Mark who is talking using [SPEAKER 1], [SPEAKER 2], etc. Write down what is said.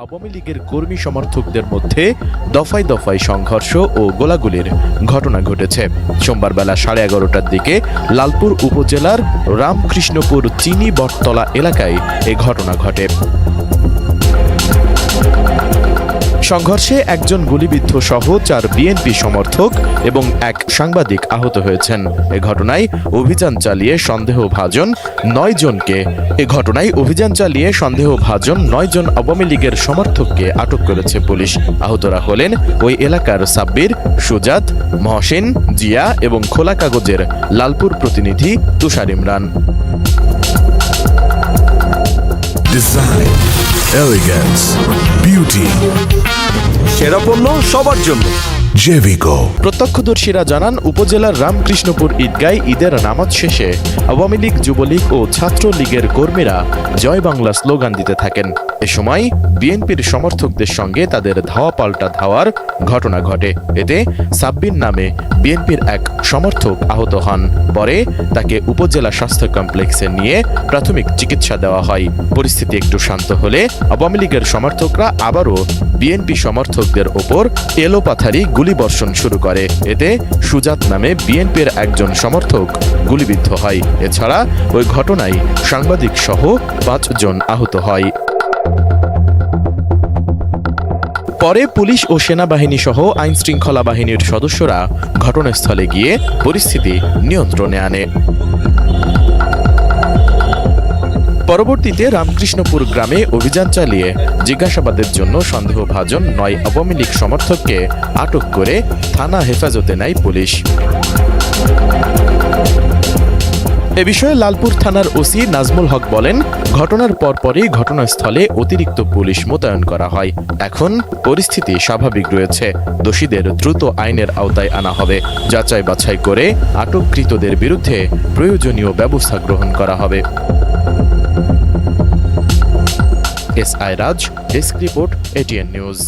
[SPEAKER 1] আওয়ামী লীগের কর্মী সমর্থকদের মধ্যে দফায় দফায় সংঘর্ষ ও গোলাগুলির ঘটনা ঘটেছে। সোমবার বেলা সাড়ে এগারোটার দিকে লালপুর উপজেলার রামকৃষ্ণপুর চিনি বটতলা এলাকায় এ ঘটনা ঘটে। সংঘর্ষে একজন গুলিবিদ্ধ সহ চার বিএনপি সমর্থক এবং এক সাংবাদিক আহত হয়েছেন। এ ঘটনায় অভিযান চালিয়ে সন্দেহভাজন নয় জনকে এ ঘটনায় অভিযান চালিয়ে সন্দেহভাজন নয় জন আওয়ামী লীগের সমর্থককে আটক করেছে পুলিশ। আহতরা হলেন ওই এলাকার সাব্বির সুজাত মহসিন জিয়া এবং খোলা কাগজের লালপুর প্রতিনিধি Tushar Imran.
[SPEAKER 2] Design, elegance beauty
[SPEAKER 3] সেরা পণ্য সবার জন্য।
[SPEAKER 2] Jevico.
[SPEAKER 1] প্রত্যক্ষদর্শীরা জানান, উপজেলার রামকৃষ্ণপুর ঈদগায় ঈদের নামাজ শেষে আওয়ামী লীগ, যুবলীগ ও ছাত্র লীগের কর্মীরা জয় বাংলা স্লোগান দিতে থাকেন। এ সময় বিএনপির সমর্থকদের সঙ্গে তাদের ধাওয়া পাল্টা ধাওয়ার ঘটনা ঘটে। এতে সাব্বির নামে বিএনপির এক সমর্থক আহত হন। পরে তাকে উপজেলা স্বাস্থ্য কমপ্লেক্সে নিয়ে প্রাথমিক চিকিৎসা দেওয়া হয়। পরিস্থিতি একটু শান্ত হলে আওয়ামী লীগের সমর্থকরা আবারও বিএনপি সমর্থকদের ওপর এলোপাথারি গুলিবর্ষণ শুরু করে। এতে সুজাত নামে বিএনপির একজন সমর্থক গুলিবিদ্ধ হয়। এছাড়া ওই ঘটনায় সাংবাদিক সহ পাঁচজন আহত হয়। পরে পুলিশ ও সেনাবাহিনী সহ আইন শৃঙ্খলা বাহিনীর সদস্যরা ঘটনাস্থলে গিয়ে পরিস্থিতি নিয়ন্ত্রণে আনে। পরবর্তীতে রামকৃষ্ণপুর গ্রামে অভিযান চালিয়ে জিজ্ঞাসাবাদের জন্য সন্দেহভাজন নয় আওয়ামী লীগ সমর্থককে আটক করে থানা হেফাজতে নেয় পুলিশ। এ বিষয়ে লালপুর থানার ওসি নাজমুল হক বলেন, ঘটনার পরপরই ঘটনাস্থলে অতিরিক্ত পুলিশ মোতায়েন করা হয়। এখন পরিস্থিতি স্বাভাবিক রয়েছে। দোষীদের দ্রুত আইনের আওতায় আনা হবে। যাচাই বাছাই করে আটককৃতদের বিরুদ্ধে প্রয়োজনীয় ব্যবস্থা গ্রহণ করা হবে। S I Raj desk report ATN news